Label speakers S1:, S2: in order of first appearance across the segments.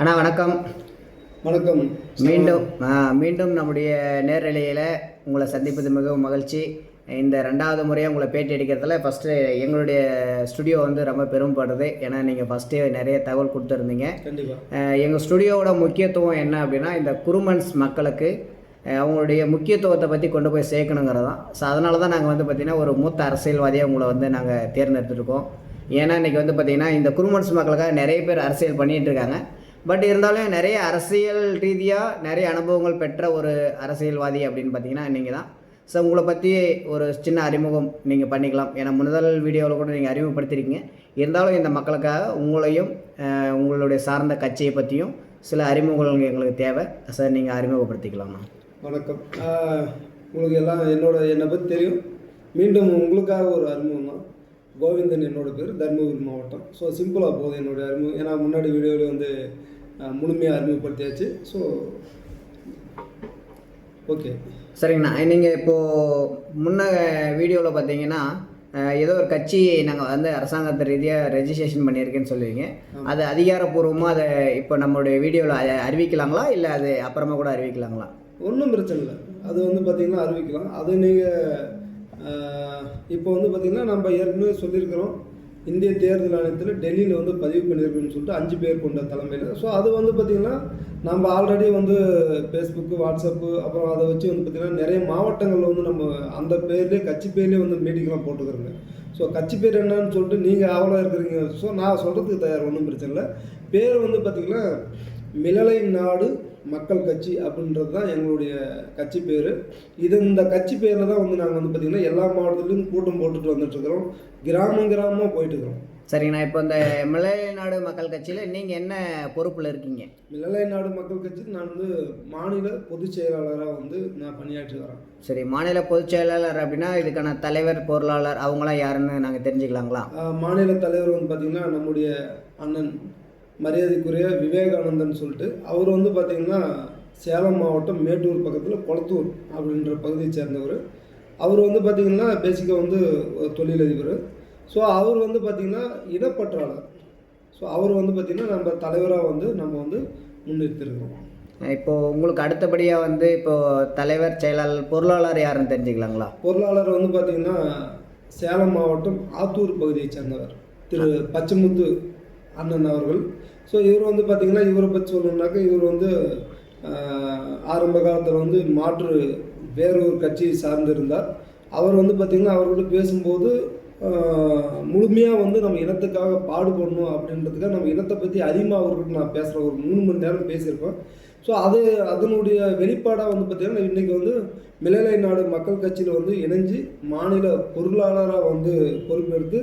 S1: அண்ணா வணக்கம்.
S2: வணக்கம்.
S1: மீண்டும் மீண்டும் நம்முடைய நேரலையில் உங்களை சந்திப்பது மிகவும் மகிழ்ச்சி. இந்த ரெண்டாவது முறையாக உங்களை பேட்டி எடுக்கிறதுல ஃபஸ்ட்டு எங்களுடைய ஸ்டுடியோ வந்து ரொம்ப பெருமைப்படுது. ஏன்னா நீங்கள் ஃபஸ்ட்டே நிறைய தகவல் கொடுத்துருந்தீங்க. எங்கள் ஸ்டுடியோவோட முக்கியத்துவம் என்ன அப்படின்னா இந்த குருமன்ஸ் மக்களுக்கு அவங்களுடைய முக்கியத்துவத்தை பற்றி கொண்டு போய் சேர்க்கணுங்கிறது தான் ஸோ அதனால தான் நாங்கள் வந்து பார்த்திங்கன்னா ஒரு மூத்த அரசியல்வாதியாக உங்களை வந்து நாங்கள் தேர்ந்தெடுத்துருக்கோம். ஏன்னா இன்றைக்கி வந்து பார்த்திங்கன்னா இந்த குருமன்ஸ் மக்களுக்காக நிறைய பேர் அரசியல் பண்ணிகிட்டு இருக்காங்க. பட் இருந்தாலும் நிறைய அரசியல் ரீதியாக நிறைய அனுபவங்கள் பெற்ற ஒரு அரசியல்வாதி அப்படின்னு பார்த்தீங்கன்னா நீங்கள் தான். ஸோ உங்களை பற்றி ஒரு சின்ன அறிமுகம் நீங்கள் பண்ணிக்கலாம். ஏன்னா முதல் வீடியோவில் கூட நீங்கள் அறிமுகப்படுத்திருக்கீங்க. இருந்தாலும் இந்த மக்களுக்காக உங்களையும் உங்களுடைய சார்ந்த கட்சியை பற்றியும் சில அறிமுகங்கள் எங்களுக்கு தேவை. சார் நீங்கள் அறிமுகப்படுத்திக்கலாமா
S2: வணக்கம். உங்களுக்கு எல்லாம் என்னோட என்னை பற்றி தெரியும். மீண்டும் உங்களுக்காக ஒரு அறிமுகம் தான். கோவிந்தன் என்னோட பேர் தருமபுரி மாவட்டம். ஸோ சிம்பிளாக போகுது என்னோட அறிமுகம் ஏன்னா முன்னாடி வீடியோவில் வந்து முழுமையாக அறிமுகப்படுத்தியாச்சு. ஸோ ஓகே
S1: சரிங்கண்ணா. நீங்கள் இப்போது முன்ன வீடியோவில் பார்த்தீங்கன்னா ஏதோ ஒரு கட்சி நாங்கள் வந்து அரசாங்கத்து ரீதியாக ரெஜிஸ்ட்ரேஷன் பண்ணியிருக்கேன்னு சொல்லுவீங்க. அது அதிகாரப்பூர்வமாக அதை இப்போ நம்மளுடைய வீடியோவில் அறிவிக்கலாங்களா? இல்லை அது அப்புறமா கூட அறிவிக்கலாங்களா?
S2: ஒன்றும் பிரச்சனை இல்லை. அது வந்து பார்த்திங்கன்னா அறிவிக்கலாம். அது நீங்கள் இப்போ வந்து பார்த்திங்கன்னா நம்ம ஏற்கனவே சொல்லியிருக்கிறோம் இந்திய தேர்தல் ஆணையத்தில் டெல்லியில் வந்து பதிவு பண்ணியிருக்குன்னு சொல்லிட்டு அஞ்சு பேர் கொண்ட தலைமையில். ஸோ அது வந்து பார்த்திங்கன்னா நம்ம ஆல்ரெடி வந்து ஃபேஸ்புக்கு வாட்ஸ்அப்பு அப்புறம் அதை வச்சு வந்து பார்த்திங்கன்னா நிறைய மாவட்டங்களில் வந்து நம்ம அந்த பேர்லேயே கட்சி பேர்லேயே வந்து மீட்டிங்லாம் போட்டுக்கிறோங்க ஸோ கட்சி பேர் என்னன்னு சொல்லிட்டு நீங்கள் ஆவலாக இருக்கிறீங்க. ஸோ நான் சொல்கிறதுக்கு தயார் ஒன்றும் பிரச்சனை இல்லை. பேர் வந்து பார்த்திங்கன்னா மிளலை நாடு மக்கள் கட்சி அப்படின்றது தான் எங்களுடைய கட்சி பேர். இது இந்த கட்சி பேரில் தான் வந்து நாங்கள் வந்து பார்த்திங்கன்னா எல்லா மாவட்டத்துலேயும் கூட்டம் போட்டுட்டு வந்துட்டுருக்குறோம் கிராமம் கிராமமாக போயிட்டுருக்குறோம்
S1: சரிங்கண்ணா இப்போ இந்த மலைநாடு மக்கள் கட்சியில் நீங்கள் என்ன பொறுப்பில் இருக்கீங்க?
S2: மிளலை நாடு மக்கள் கட்சி நான் வந்து மாநில பொதுச் செயலாளராக வந்து நான் பணியாற்றி வரேன்
S1: சரி மாநில பொதுச் செயலாளர் அப்படின்னா இதுக்கான தலைவர் பொருளாளர் அவங்களாம் யாருன்னு நாங்கள் தெரிஞ்சுக்கலாங்களா?
S2: மாநில தலைவர் வந்து பார்த்திங்கன்னா நம்முடைய அண்ணன் மரியாதைக்குரிய விவேகானந்தன் சொல்லிட்டு அவர் வந்து பார்த்திங்கன்னா சேலம் மாவட்டம் மேட்டூர் பக்கத்தில் கொளத்தூர் அப்படின்ற பகுதியை சேர்ந்தவர். அவர் வந்து பார்த்திங்கன்னா பேசிக்காக வந்து ஒரு தொழிலதிபர். ஸோ அவர் வந்து பார்த்திங்கன்னா இடப்பற்றாளர் ஸோ அவர் வந்து பார்த்திங்கன்னா நம்ம தலைவராக வந்து நம்ம வந்து முன்னிறுத்திருக்கிறோம்.
S1: இப்போது உங்களுக்கு அடுத்தபடியாக வந்து இப்போது தலைவர் செயலாளர் பொருளாளர் யாருன்னு தெரிஞ்சுக்கலாங்களா?
S2: பொருளாளர் வந்து பார்த்திங்கன்னா சேலம் மாவட்டம் ஆத்தூர் பகுதியை சேர்ந்தவர். திரு பச்சைமுத்து அண்ணன் அவர்கள். ஸோ இவர் வந்து பார்த்திங்கன்னா இவரை பற்றி சொல்லணுன்னாக்கா இவர் வந்து ஆரம்ப காலத்தில் வந்து மாற்று வேறு ஒரு கட்சியை சார்ந்திருந்தார். அவர் வந்து பார்த்திங்கன்னா அவர்கிட்ட பேசும்போது முழுமையாக வந்து நம்ம இனத்துக்காக பாடுபடணும் அப்படின்றதுக்காக நம்ம இனத்தை பற்றி அதிகமாக அவர்கிட்ட நான் பேசுகிறேன் ஒரு மூணு மணி நேரம் பேசியிருப்பேன். ஸோ அது அதனுடைய வெளிப்பாடாக வந்து பார்த்திங்கன்னா இன்றைக்கி வந்து மிளலை நாடு மக்கள் கட்சியில் வந்து இணைஞ்சு மாநில பொருளாளராக வந்து பொறுப்பெடுத்து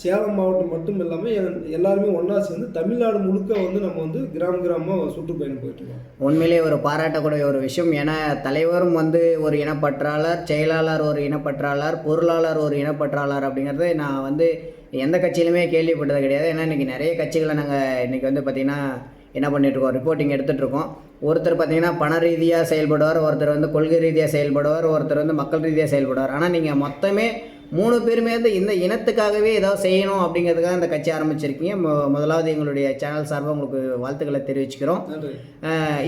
S2: சேலம் மாவட்டம் மட்டும் இல்லாமல் எல்லாருமே ஒன்றா சேர்ந்து தமிழ்நாடு முழுக்க வந்து நம்ம வந்து கிராம கிராமமாக சுற்றுப்பயணம் போயிட்டுருக்கோம்
S1: உண்மையிலே ஒரு பாராட்டக்கூடிய ஒரு விஷயம். ஏன்னா தலைவரும் வந்து ஒரு இனப்பற்றாளர் செயலாளர் ஒரு இனப்பற்றாளர் பொருளாளர் ஒரு இனப்பற்றாளர் அப்படிங்கிறது நான் வந்து எந்த கட்சியிலுமே கேள்விப்பட்டது கிடையாது. ஏன்னா இன்றைக்கி நிறைய கட்சிகளை நாங்கள் இன்றைக்கி வந்து பார்த்திங்கன்னா என்ன பண்ணிகிட்ருக்கோம் இருக்கோம்? ரிப்போர்ட்டிங் எடுத்துகிட்ருக்கோம் ஒருத்தர் பார்த்திங்கன்னா பண ரீதியாக செயல்படுவார் ஒருத்தர் வந்து கொள்கை ரீதியாக செயல்படுவார் ஒருத்தர் வந்து மக்கள் ரீதியாக செயல்படுவார். ஆனால் நீங்கள் மொத்தமே மூணு பேருமே வந்து இந்த இனத்துக்காகவே ஏதாவது செய்யணும் அப்படிங்கிறதுக்காக இந்த கட்சி ஆரம்பிச்சிருக்கீங்க. முதலாவது எங்களுடைய சேனல் சார்பாக உங்களுக்கு வாழ்த்துக்களை தெரிவிச்சுக்கிறோம்.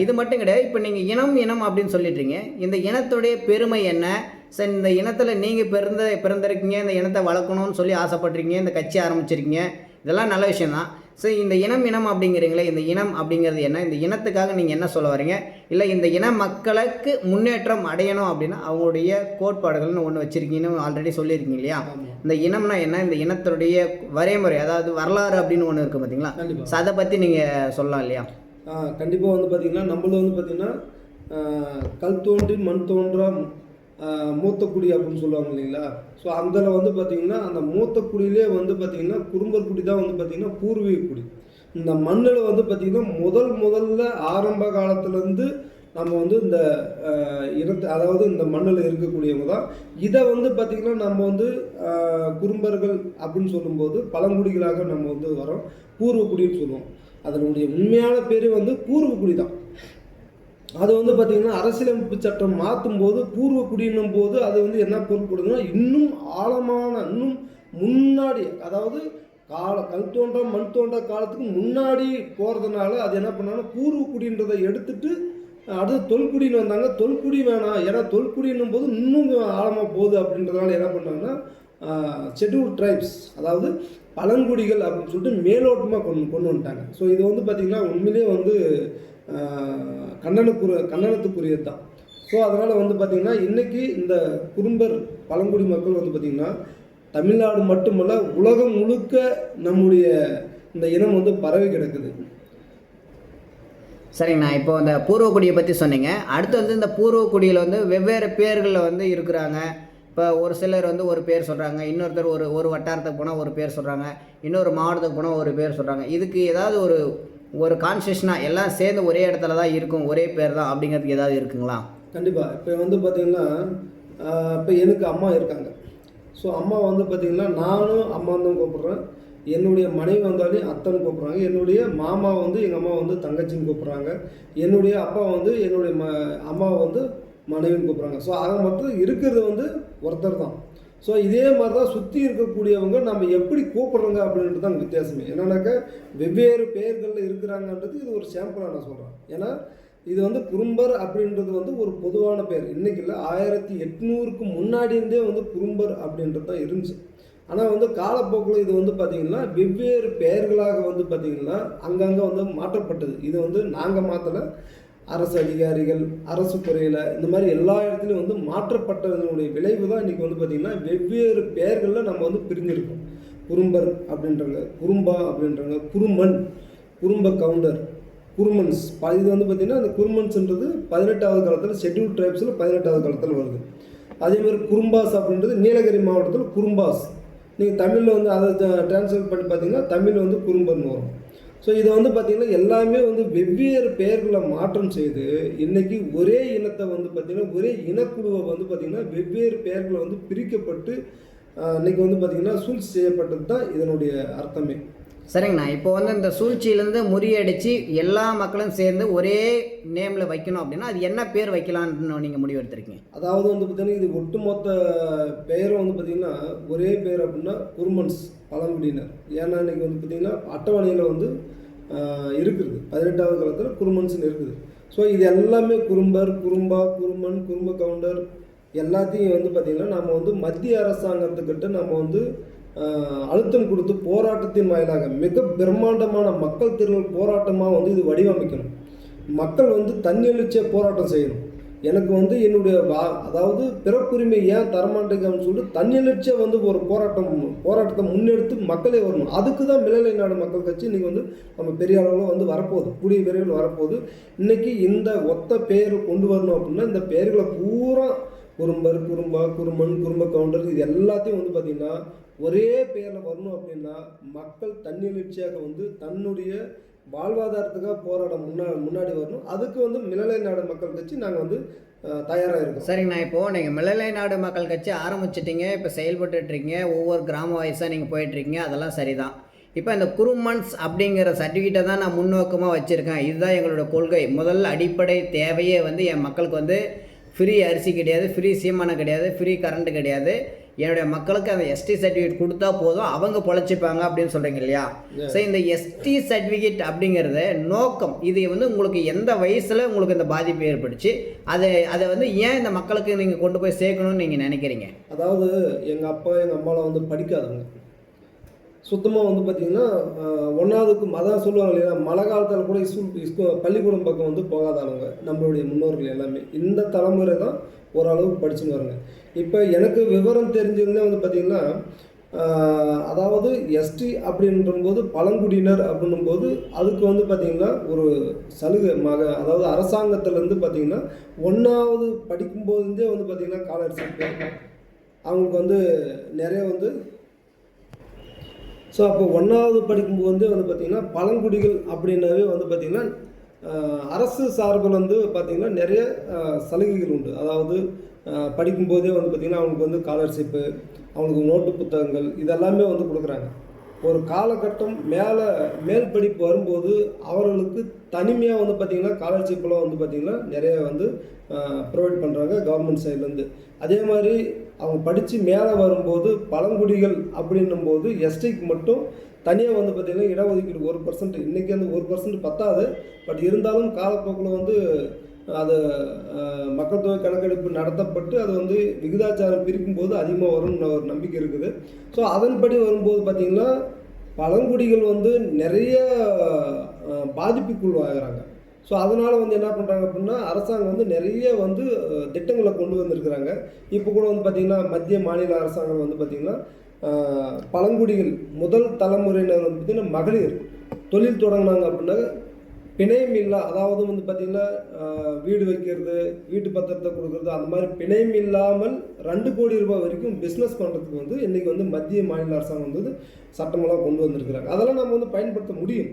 S1: இது மட்டும் கிடையாது. இப்போ நீங்கள் இனம் இனம் அப்படின்னு சொல்லிட்டீங்க. இந்த இனத்துடைய பெருமை என்ன? சரி இந்த இனத்தில் நீங்கள் பிறந்த பிறந்திருக்கீங்க இந்த இனத்தை வளர்க்கணும்னு சொல்லி ஆசைப்பட்றீங்க இந்த கட்சி ஆரம்பிச்சிருக்கீங்க. இதெல்லாம் நல்ல விஷயம்தான். சரி இந்த இனம் இனம் அப்படிங்கிறீங்களே இந்த இனம் அப்படிங்கிறது என்ன? இந்த இனத்துக்காக நீங்கள் என்ன சொல்ல வரீங்க? இல்லை இந்த இன மக்களுக்கு முன்னேற்றம் அடையணும் அப்படின்னா அவங்களுடைய கோட்பாடுகள்னு ஒன்று வச்சுருக்கீங்கன்னு ஆல்ரெடி சொல்லியிருக்கீங்க இல்லையா? இந்த இனம்னா என்ன? இந்த இனத்துடைய வரைமுறை அதாவது வரலாறு அப்படின்னு ஒன்று இருக்குது பார்த்தீங்களா ஸோ அதை பற்றி நீங்கள் சொல்லலாம் இல்லையா?
S2: கண்டிப்பாக வந்து பார்த்திங்கன்னா நம்மளும் வந்து பார்த்திங்கன்னா கல் தோன்றி மண் தோன்றா மூத்தக்குடி மூத்த குடி அப்படின்னு சொல்லுவாங்க இல்லைங்களா? ஸோ அதில் வந்து பார்த்திங்கன்னா அந்த மூத்த குடியிலே வந்து பார்த்திங்கன்னா குறும்பர் குடி தான் வந்து பார்த்திங்கன்னா பூர்வீக குடி. இந்த மண்ணில் வந்து பார்த்திங்கன்னா முதல் முதல்ல ஆரம்ப காலத்துலேருந்து நம்ம வந்து இந்த ஆஹ், இனத்தை அதாவது இந்த மண்ணில் இருக்கக்கூடியவங்க தான். இதை வந்து பார்த்திங்கன்னா நம்ம வந்து குறும்பர்கள் அப்படின்னு சொல்லும்போது பழங்குடிகளாக நம்ம வந்து வரோம் பூர்வக்குடின்னு சொல்லுவோம். அதனுடைய உண்மையான பேர் வந்து பூர்வக்குடி தான். அது வந்து பார்த்திங்கன்னா அரசியலமைப்பு சட்டம் மாற்றும் போது பூர்வ குடியினும் போது அது வந்து என்ன பொருள் கொடுக்குன்னா இன்னும் ஆழமான இன்னும் முன்னாடி அதாவது கால கல் தோன்ற மண் தோன்ற காலத்துக்கு முன்னாடி போகிறதுனால அது என்ன பண்ணாங்கன்னா பூர்வ குடின்றதை எடுத்துட்டு அடுத்து தொல்குடின்னு வந்தாங்க. தொல்குடி வேணாம். ஏன்னா தொல்குடின்னும் போது இன்னும் ஆழமாக போகுது அப்படின்றதுனால என்ன பண்ணாங்கன்னா ஷெட்யூல் ட்ரைப்ஸ் அதாவது பழங்குடிகள் அப்படின்னு சொல்லிட்டு மேலோட்டமாக கொண்டு கொண்டு வந்துட்டாங்க. ஸோ இது வந்து பார்த்திங்கன்னா உண்மையிலேயே வந்து கண்ணனுக்குரிய கண்டனக்குரிய தான். ஸோ அதனால் வந்து பார்த்திங்கன்னா இன்றைக்கி இந்த குறும்பர் பழங்குடி மக்கள் வந்து பார்த்திங்கன்னா தமிழ்நாடு மட்டுமல்ல உலகம் முழுக்க நம்முடைய இந்த இனம் வந்து பரவி கிடக்குது.
S1: சரிங்கண்ணா இப்போ இந்த பூர்வக்குடியை பற்றி சொன்னீங்க. அடுத்து வந்து இந்த பூர்வக்குடியில் வந்து வெவ்வேறு பேர்களில் வந்து இருக்கிறாங்க. இப்போ ஒரு சிலர் வந்து ஒரு பேர் சொல்கிறாங்க இன்னொருத்தர் ஒரு ஒரு வட்டாரத்துக்கு போனால் ஒரு பேர் சொல்கிறாங்க இன்னொரு மாவட்டத்துக்கு போனால் ஒரு பேர் சொல்கிறாங்க இதுக்கு ஏதாவது ஒரு ஒரு கான்ஸ்டியூஷனாக எல்லாம் சேர்ந்து ஒரே இடத்துல தான் இருக்கும் ஒரே பேர் தான் அப்படிங்கிறதுக்கு ஏதாவது இருக்குங்களா?
S2: கண்டிப்பாக இப்போ வந்து பார்த்திங்கன்னா இப்போ எனக்கு அம்மா இருக்காங்க. ஸோ அம்மா வந்து பார்த்திங்கன்னா நானும் அம்மா தான் கூப்பிட்றேன். என்னுடைய மனைவி வந்தாலையும் அத்தனை கூப்பிட்றாங்க. என்னுடைய மாமா வந்து எங்கள் அம்மா வந்து தங்கச்சின்னு கூப்பிட்றாங்க. என்னுடைய அப்பா வந்து என்னுடைய ம அம்மா வந்து மனைவின்னு கூப்பிட்றாங்க. ஸோ ஆக மொத்தம் இருக்கிறது வந்து ஒருத்தர் தான். ஸோ இதே மாதிரி தான் சுற்றி இருக்கக்கூடியவங்க நம்ம எப்படி கூப்பிட்றோங்க அப்படின்றது தான் வித்தியாசமே. என்னன்னாக்கா வெவ்வேறு பெயர்களில் இருக்கிறாங்கன்றது இது ஒரு சாம்பிளாக நான் சொல்கிறேன் ஏன்னா இது வந்து குறும்பர் அப்படின்றது வந்து ஒரு பொதுவான பேர். இன்றைக்கி இல்லை ஆயிரத்தி எட்நூறுக்கு முன்னாடி இருந்தே வந்து குறும்பர் அப்படின்றது தான் இருந்துச்சு. ஆனால் வந்து காலப்போக்கில் இது வந்து பார்த்திங்கன்னா வெவ்வேறு பெயர்களாக வந்து பார்த்திங்கன்னா அங்கங்கே வந்து மாற்றப்பட்டது. இது வந்து நாங்கள் மாற்றலை அரசு அதிகாரிகள் அரசு துறையில் இந்த மாதிரி எல்லா இடத்துலையும் வந்து மாற்றப்பட்டதனுடைய விளைவு தான் இன்றைக்கி வந்து பார்த்திங்கன்னா வெவ்வேறு பெயர்களில் நம்ம வந்து பிரிஞ்சிருக்கோம். குறும்பர் அப்படின்றாங்க குறும்பா அப்படின்றாங்க குறுமன் குறும்ப கவுண்டர் குருமன்ஸ் இது வந்து பார்த்திங்கன்னா அந்த குருமன்ஸ்ன்றது பதினெட்டாவது காலத்தில் ஷெட்யூல் ட்ரைப்ஸில் பதினெட்டாவது காலத்தில் வருது. அதே மாதிரி குறும்பாஸ் அப்படின்றது நீலகிரி மாவட்டத்தில் குறும்பாஸ். நீங்கள் தமிழில் வந்து அதை டிரான்ஸ்லேட் பண்ணி பார்த்தீங்கன்னா தமிழ் வந்து குறும்பர்னு வரும். ஸோ இதை வந்து பார்த்திங்கன்னா எல்லாமே வந்து வெவ்வேறு பெயர்களை மாற்றம் செய்து இன்னைக்கு ஒரே இனத்தை வந்து பார்த்திங்கன்னா ஒரே இனக்குழுவை வந்து பார்த்திங்கன்னா வெவ்வேறு பெயர்களை வந்து பிரிக்கப்பட்டு இன்றைக்கி இன்னைக்கு வந்து பார்த்திங்கன்னா சூழ்ச்சி செய்யப்பட்டது தான் இதனுடைய அர்த்தமே.
S1: சரிங்கண்ணா. இப்போ வந்து இந்த சூழ்ச்சியிலேருந்து முறியடித்து எல்லா மக்களும் சேர்ந்து ஒரே நேமில் வைக்கணும் அப்படின்னா அது என்ன பேர் வைக்கலான்னு நீங்கள் முடிவு எடுத்திருக்கீங்க?
S2: அதாவது வந்து பார்த்திங்கன்னா இது ஒட்டுமொத்த பெயரும் வந்து பார்த்திங்கன்னா ஒரே பேர் அப்படின்னா குருமன்ஸ் பழங்குடியினர். ஏன்னா இன்றைக்கி வந்து பார்த்திங்கன்னா அட்டவணையில் வந்து இருக்குது. பதினெட்டாவது காலத்தில் குருமன்ஸ்னு இருக்குது. ஸோ இது எல்லாமே குறும்பர் குறும்பா குருமன் குறும்ப கவுண்டர் எல்லாத்தையும் வந்து பார்த்திங்கன்னா நம்ம வந்து மத்திய அரசாங்கத்துக்கிட்ட நம்ம வந்து அழுத்தம் கொடுத்து போராட்டத்தின் வாயிலாக மிக பிரம்மாண்டமான மக்கள் திரள் போராட்டமாக வந்து இது வடிவமைக்கணும். மக்கள் வந்து தன்னெழுச்சிய போராட்டம் செய்யணும். எனக்கு வந்து என்னுடைய வா அதாவது பிறப்புரிமை ஏன் தரமாட்டேங்கன்னு சொல்லிட்டு தன்னெழுச்சியாக வந்து ஒரு போராட்டம் போராட்டத்தை முன்னெடுத்து மக்களே வரணும். அதுக்கு தான் மிளலை நாடு மக்கள் கட்சி இன்றைக்கி வந்து நம்ம பெரிய அளவில் வந்து வரப்போகுது. கூடிய விரைவில் வரப்போகுது. இன்றைக்கி இந்த ஒத்த பெயர் கொண்டு வரணும் அப்படின்னா இந்த பெயர்களை பூரா குறும்பர் குறும்பா குறுமன் குறும்ப கவுண்டர் இது எல்லாத்தையும் வந்து பார்த்திங்கன்னா ஒரே பேரில் வரணும் அப்படின்னா மக்கள் தன்னெழுச்சியாக வந்து தன்னுடைய வாழ்வாதாரத்துக்காக போராட முன்னா முன்னாடி வரணும். அதுக்கு வந்து மிளலை நாடு மக்கள் கட்சி நாங்கள் வந்து தயாராக இருக்கோம்.
S1: சரிங்கண்ணா இப்போது நீங்கள் மிளலை நாடு மக்கள் கட்சி ஆரம்பிச்சிட்டிங்க. இப்போ செயல்பட்டுட்ருக்கீங்க. ஒவ்வொரு கிராம வயசாக நீங்கள் போயிட்டுருக்கீங்க அதெல்லாம் சரிதான். இப்போ இந்த குருமன்ஸ் அப்படிங்கிற சர்டிஃபிகேட்டை தான் நான் முன்னோக்கமாக வச்சுருக்கேன். இதுதான் எங்களோட கொள்கை. முதல் அடிப்படை தேவையே வந்து என் மக்களுக்கு வந்து ஃப்ரீ அரிசி கிடையாது ஃப்ரீ சீமானம் கிடையாது ஃப்ரீ கரண்ட் கிடையாது. என்னுடைய மக்களுக்கு அந்த எஸ்டி சர்டிஃபிகேட் கொடுத்தா போதும் அவங்க பொழைச்சிப்பாங்க அப்படின்னு சொல்கிறீங்க இல்லையா? ஸோ இந்த எஸ்டி சர்டிஃபிகேட் அப்படிங்கிறத நோக்கம். இது வந்து உங்களுக்கு எந்த வயசில் உங்களுக்கு இந்த பாதிப்பு ஏற்பட்டுச்சு? அதை அதை வந்து ஏன் இந்த மக்களுக்கு நீங்கள் கொண்டு போய் சேர்க்கணும்னு நீங்கள் நினைக்கிறீங்க?
S2: அதாவது எங்கள் அப்பா எங்கள் அம்மாலாம் வந்து படிக்காதவங்க. சுத்தமாக வந்து பார்த்திங்கன்னா ஒன்றாவதுக்கு அதான் சொல்லுவாங்க இல்லையா மழை காலத்தில் கூட ஸ்கூல் ஸ்கூ பள்ளிக்கூடம் பக்கம் வந்து போகாதவங்க நம்மளுடைய முன்னோர்கள் எல்லாமே. இந்த தலைமுறை தான் ஓரளவுக்கு படிச்சுன்னு வராங்க. இப்போ எனக்கு விவரம் தெரிஞ்சிருந்தே வந்து பார்த்திங்கன்னா அதாவது எஸ்டி அப்படின்றபோது பழங்குடியினர் அப்படின்னும்போது அதுக்கு வந்து பார்த்திங்கன்னா ஒரு சலுகை மக அதாவது அரசாங்கத்திலேருந்து பார்த்திங்கன்னா ஒன்றாவது படிக்கும்போதுந்தே வந்து பார்த்திங்கன்னா ஸ்காலர்ஷிப்பு அவங்களுக்கு வந்து நிறைய வந்து ஸோ அப்போ ஒன்றாவது படிக்கும்போது வந்து வந்து பார்த்திங்கன்னா பழங்குடிகள் அப்படின்னாவே வந்து பார்த்திங்கன்னா அரசு சார்பில் வந்து பார்த்திங்கன்னா நிறைய சலுகைகள் உண்டு. அதாவது படிக்கும்போதே வந்து பார்த்திங்கன்னா அவங்களுக்கு வந்து ஸ்காலர்ஷிப்பு அவங்களுக்கு நோட்டு புத்தகங்கள் இதெல்லாமே வந்து கொடுக்குறாங்க. ஒரு காலகட்டம் மேலே மேல் படிப்பு வரும்போது அவர்களுக்கு தனிமையாக வந்து பார்த்திங்கன்னா ஸ்காலர்ஷிப்லாம் வந்து பார்த்திங்கன்னா நிறைய வந்து ப்ரொவைட் பண்ணுறாங்க கவர்மெண்ட் சைட்லேருந்து அதே மாதிரி அவங்க படித்து மேலே வரும்போது பழங்குடிகள் அப்படின்னும் போது எஸ்டிக்கு மட்டும் தனியாக வந்து பார்த்திங்கன்னா இடஒதுக்கீடு ஒரு பர்சன்ட் இன்றைக்கி வந்து ஒரு பர்சன்ட் பத்தாது. பட் இருந்தாலும் காலப்போக்கில் வந்து அது மக்கள் தொகை கணக்கெடுப்பு நடத்தப்பட்டு அது வந்து விகிதாச்சாரம் பிரிக்கும்போது அதிகமாக வரும்னு ஒரு நம்பிக்கை இருக்குது. ஸோ அதன்படி வரும்போது பார்த்திங்கன்னா பழங்குடிகள் வந்து நிறைய அஹ், பாதிப்புக்குள்ளாகிறாங்க. ஸோ அதனால் வந்து என்ன பண்ணுறாங்க அப்படின்னா அரசாங்கம் வந்து நிறைய வந்து திட்டங்களை கொண்டு வந்திருக்கிறாங்க. இப்போ கூட வந்து பார்த்திங்கன்னா மத்திய மாநில அரசாங்கம் வந்து பார்த்திங்கன்னா பழங்குடிகள் முதல் தலைமுறையினர் வந்து பார்த்திங்கன்னா மகளிர் தொழில் தொடங்கினாங்க அப்படின்னா பிணையம் இல்லை அதாவது வந்து பார்த்திங்கன்னா வீடு வைக்கிறது வீட்டு பத்திரத்தை கொடுக்குறது அந்த மாதிரி பிணையம் இல்லாமல் ரெண்டு கோடி ரூபாய் வரைக்கும் பிஸ்னஸ் பண்ணுறதுக்கு வந்து இன்றைக்கி வந்து மத்திய மாநில அரசாங்கம் வந்து சட்டமெல்லாம் கொண்டு வந்திருக்கிறாங்க. அதெல்லாம் நம்ம வந்து பயன்படுத்த முடியும்.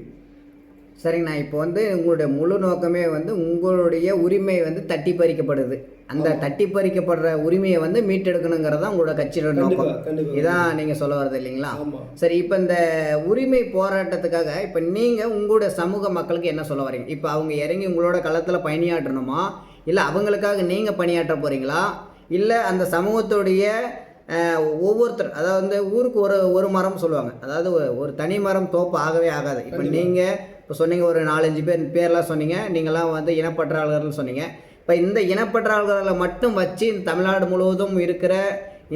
S1: சரிங்கண்ணா. இப்போ வந்து உங்களுடைய முழு நோக்கமே வந்து உங்களுடைய உரிமை வந்து தட்டி பறிக்கப்படுது. அந்த. தட்டி பறிக்கப்படுற உரிமையை வந்து மீட்டெடுக்கணுங்கிறது தான் உங்களோட கட்சியோட நோக்கம். இதான் நீங்கள் சொல்ல வர்றது இல்லைங்களா? சரி இப்போ இந்த உரிமை போராட்டத்துக்காக இப்போ நீங்கள் உங்களுடைய சமூக மக்களுக்கு என்ன சொல்ல வரீங்க? இப்போ அவங்க இறங்கி உங்களோட களத்தில் பணியாற்றணுமா? இல்லை அவங்களுக்காக நீங்கள் பணியாற்ற போகிறீங்களா இல்லை அந்த சமூகத்துடைய ஒவ்வொருத்தர் அதாவது வந்து ஊருக்கு ஒரு ஒரு மரம் சொல்லுவாங்க. அதாவது ஒரு- தனி மரம் தோப்பு ஆகவே ஆகாது. இப்போ. நீங்கள் இப்போ சொன்னீங்க ஒரு நாலஞ்சு பேர் பேர்லாம் சொன்னீங்க. நீங்களாம் வந்து இனப்பற்றாளர்கள்னு சொன்னீங்க. இப்போ இந்த இனப்பற்றாளர்களை மட்டும் வச்சு இந்த தமிழ்நாடு முழுவதும் இருக்கிற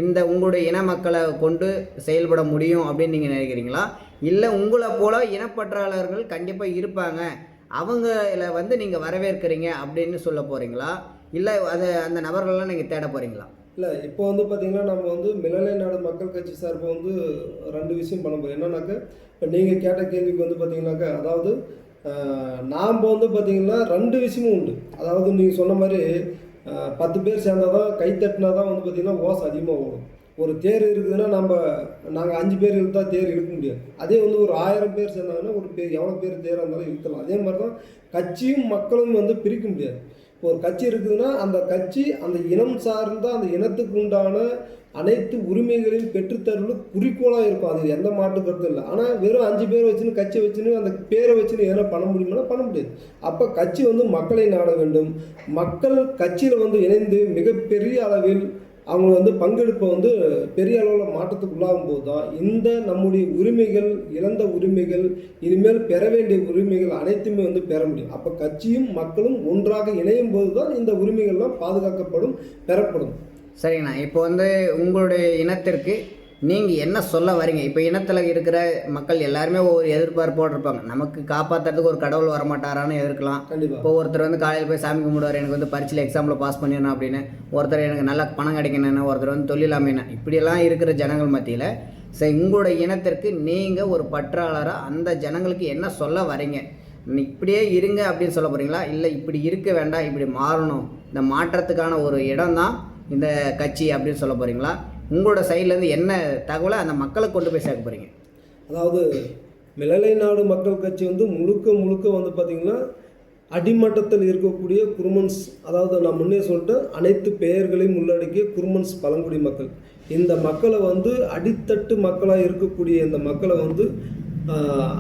S1: இந்த உங்களுடைய இன மக்களை கொண்டு செயல்பட முடியும் அப்படின்னு நீங்கள் நினைக்கிறீங்களா? இல்லை உங்களை போல இனப்பற்றாளர்கள் கண்டிப்பாக இருப்பாங்க. அவங்கள வந்து நீங்கள் வரவேற்கிறீங்க அப்படின்னு சொல்ல போகிறீங்களா இல்லை அது அந்த நபர்கள்லாம் நீங்கள் தேட போகிறீங்களா
S2: இல்லை இப்போ வந்து பார்த்தீங்கன்னா நம்ம வந்து மிளலை நாடு மக்கள் கட்சி சார்பு வந்து ரெண்டு விஷயம் பண்ண போகிறோம் என்னன்னாக்கா இப்போ நீங்கள் கேட்ட கேள்விக்கு வந்து பார்த்திங்கனாக்கா அதாவது நாம் வந்து பார்த்தீங்கன்னா ரெண்டு விஷயமும் உண்டு. அதாவது நீங்கள் சொன்ன மாதிரி பத்து பேர் சேர்ந்தால் தான் கை தட்டினா தான் வந்து பார்த்தீங்கன்னா ஓசை அதிகமாக ஓடும். ஒரு தேர் இருக்குதுன்னா நம்ம நாங்கள் அஞ்சு பேர் இழுத்தா தேர் இழுக்க முடியாது. அதே வந்து ஒரு ஆயிரம் பேர் சேர்ந்தாங்கன்னா ஒரு பேர் எவ்வளோ பேர் தேராக இருந்தாலும் இழுக்கலாம் அதே மாதிரி தான் கட்சியும் மக்களும் வந்து பிரிக்க முடியாது. இப்போ ஒரு கட்சி இருக்குதுன்னா அந்த கட்சி அந்த இனம் சார்ந்த அந்த இனத்துக்கு உண்டான அனைத்து உரிமைகளையும் பெற்றுத்தருவது குறிக்கோளாக இருக்கும். அது எந்த மாட்டு கருத்தும் இல்லை. ஆனால் வெறும் அஞ்சு பேர் வச்சுன்னு கட்சி வச்சுன்னு அந்த பேரை வச்சுன்னு எதனா பண்ண முடியுமானா பண்ண முடியாது. அப்போ கட்சி வந்து மக்களை நாட வேண்டும். மக்கள் கட்சியில் வந்து இணைந்து மிகப்பெரிய அளவில் அவங்க வந்து பங்கெடுப்பை வந்து பெரிய அளவில் மாற்றத்துக்கு உள்ளாகும் போது தான் இந்த நம்முடைய உரிமைகள் இழந்த உரிமைகள் இனிமேல் பெற வேண்டிய உரிமைகள் அனைத்துமே வந்து பெற முடியும். அப்போ கட்சியும் மக்களும் ஒன்றாக இணையும் போது தான் இந்த உரிமைகள்லாம் பாதுகாக்கப்படும் பெறப்படும்.
S1: சரிங்கண்ணா. இப்போ வந்து உங்களுடைய இனத்திற்கு நீங்கள் என்ன சொல்ல வரீங்க? இப்போ இனத்தில் இருக்கிற மக்கள் எல்லாருமே ஒரு எதிர்பார்ப்போடு இருப்பாங்க நமக்கு காப்பாற்றுறதுக்கு ஒரு கடவுள் வரமாட்டாரான்னு எதிர்க்கலாம். இப்போ ஒருத்தர் வந்து காலையில் போய் சாமி கும்பிடுவார். எனக்கு வந்து பரீட்சையில் எக்ஸாமில் பாஸ் பண்ணிடணும் அப்படின்னு. ஒருத்தர் எனக்கு நல்ல பணம் கிடைக்கணும்னு ஒருத்தர் வந்து தொழில் அமையணும். இப்படியெல்லாம் இருக்கிற ஜனங்கள் மத்தியில் சரி உங்களோட இனத்திற்கு நீங்கள் ஒரு பற்றாளராக அந்த ஜனங்களுக்கு என்ன சொல்ல வரீங்க? இப்படியே இருங்க அப்படின்னு சொல்ல போகிறீங்களா இல்லை இப்படி இருக்க வேண்டாம் இப்படி மாறணும். இந்த மாற்றத்துக்கான ஒரு இடம் தான் இந்த கட்சி அப்படின்னு சொல்ல போகிறீங்களா உங்களோட சைட்லேருந்து என்ன தகவலை அந்த மக்களை கொண்டு போய் சேர்க்க போகிறீங்க
S2: அதாவது மிளலை நாடு மக்கள் கட்சி வந்து முழுக்க முழுக்க வந்து பார்த்திங்கன்னா அடிமட்டத்தில் இருக்கக்கூடிய குருமன்ஸ் அதாவது நான் முன்னே சொல்லிட்டேன் அனைத்து பெயர்களையும் உள்ளடக்கிய குருமன்ஸ் பழங்குடி மக்கள். இந்த மக்களை வந்து அடித்தட்டு மக்களாக இருக்கக்கூடிய இந்த மக்களை வந்து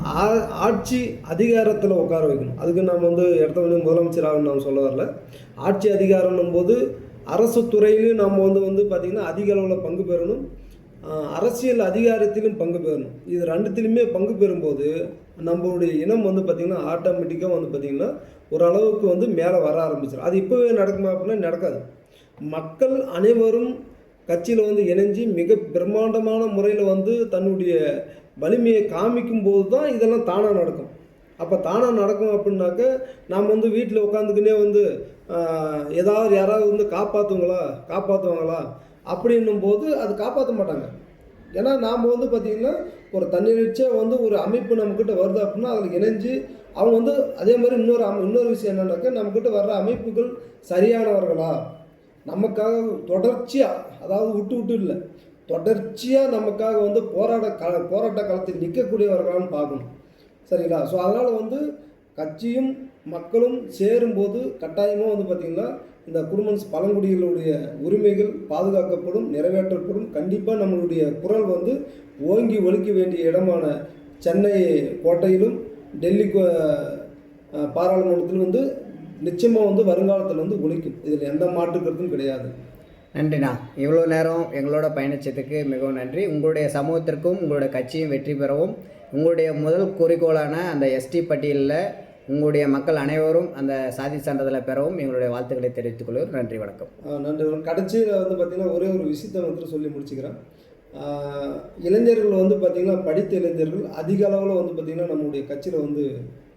S2: ஆ- ஆட்சி அதிகாரத்தில் உட்கார வைக்கணும். அதுக்கு நம்ம வந்து இடத்த வந்து முதலமைச்சராக நான் சொல்ல வரல. ஆட்சி அதிகாரம்னும் போது அரசு துறையிலையும் நம்ம வந்து வந்து பார்த்திங்கன்னா அதிக அளவில் பங்கு பெறணும். அரசியல் அதிகாரத்திலும் பங்கு பெறணும். இது ரெண்டுத்திலுமே பங்கு பெறும்போது நம்மளுடைய இனம் வந்து பார்த்திங்கன்னா ஆட்டோமேட்டிக்காக வந்து பார்த்திங்கன்னா ஓரளவுக்கு வந்து மேலே வர ஆரம்பிச்சிடும் அது இப்போவே நடக்குமா அப்படின்னா நடக்காது. மக்கள் அனைவரும் கட்சியில் வந்து இணைஞ்சு மிக பிரம்மாண்டமான முறையில் வந்து தன்னுடைய வலிமையை காமிக்கும் போது தான் இதெல்லாம் தானாக நடக்கும். அப்போ தானாக நடக்கும் அப்படின்னாக்க நாம் வந்து வீட்டில் உட்காந்துக்கினே வந்து ஏதாவது யாராவது வந்து காப்பாற்றுங்களா காப்பாற்றுவாங்களா அப்படின்னும் போது அது காப்பாற்ற மாட்டாங்க. ஏன்னா நாம் வந்து பார்த்திங்கன்னா ஒரு தன்னிச்சையாக வந்து ஒரு அமைப்பு நம்மக்கிட்ட வருது அப்படின்னா அதில் இணைஞ்சு அவங்க வந்து அதே மாதிரி இன்னொரு அமை இன்னொரு விஷயம் என்னென்னாக்கா நம்மக்கிட்ட வர்ற அமைப்புகள் சரியானவர்களா? நமக்காக தொடர்ச்சியாக அதாவது விட்டு விட்டு இல்லை தொடர்ச்சியாக நமக்காக வந்து போராட க போராட்ட காலத்தில் நிற்கக்கூடியவர்களான்னு பார்க்கணும். சரிங்களா? ஸோ அதனால் வந்து கட்சியும் மக்களும் சேரும்போது கட்டாயமாக வந்து பார்த்திங்கன்னா இந்த குடும்பன்ஸ் பழங்குடிகளுடைய உரிமைகள் பாதுகாக்கப்படும் நிறைவேற்றப்படும் கண்டிப்பாக நம்மளுடைய குரல் வந்து ஓங்கி ஒழிக்க வேண்டிய இடமான சென்னை கோட்டையிலும் டெல்லி கோ- பாராளுமன்றத்திலும் வந்து நிச்சயமாக வந்து வருங்காலத்தில் வந்து ஒழிக்கும் இதில் எந்த மாற்று கருத்தும் கிடையாது.
S1: நன்றிண்ணா. இவ்வளோ நேரம் எங்களோட பயணிச்சதுக்கு மிகவும் நன்றி. உங்களுடைய சமூகத்திற்கும் உங்களோட கட்சியும் வெற்றி பெறவும். உங்களுடைய முதல் குறிக்கோளான அந்த எஸ்டி பட்டியலில் உங்களுடைய மக்கள் அனைவரும் அந்த சாதி சான்றிதழை பெறவும் எங்களுடைய வாழ்த்துக்களை தெரிவித்துக் கொள்கிறோம். நன்றி வணக்கம்.
S2: நன்றி. கடைசியில் வந்து பார்த்திங்கன்னா ஒரே ஒரு விஷயத்தை வந்து சொல்லி முடிச்சுக்கிறேன். இளைஞர்கள் வந்து பார்த்திங்கன்னா படித்த இளைஞர்கள் அதிக அளவில் வந்து பார்த்திங்கன்னா நம்முடைய கட்சியில் வந்து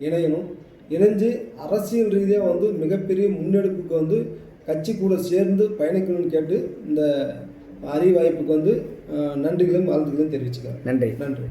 S2: இணையணும். இணைஞ்சு அரசியல் ரீதியாக வந்து மிகப்பெரிய முன்னெடுப்புக்கு வந்து கட்சி கூட சேர்ந்து பயணிக்கணும்னு கேட்டு இந்த அறிவாய்ப்புக்கு வந்து நன்றிகளும் வாழ்த்துக்களையும் தெரிவிச்சுக்கிறேன்.
S1: நன்றி.
S2: நன்றி.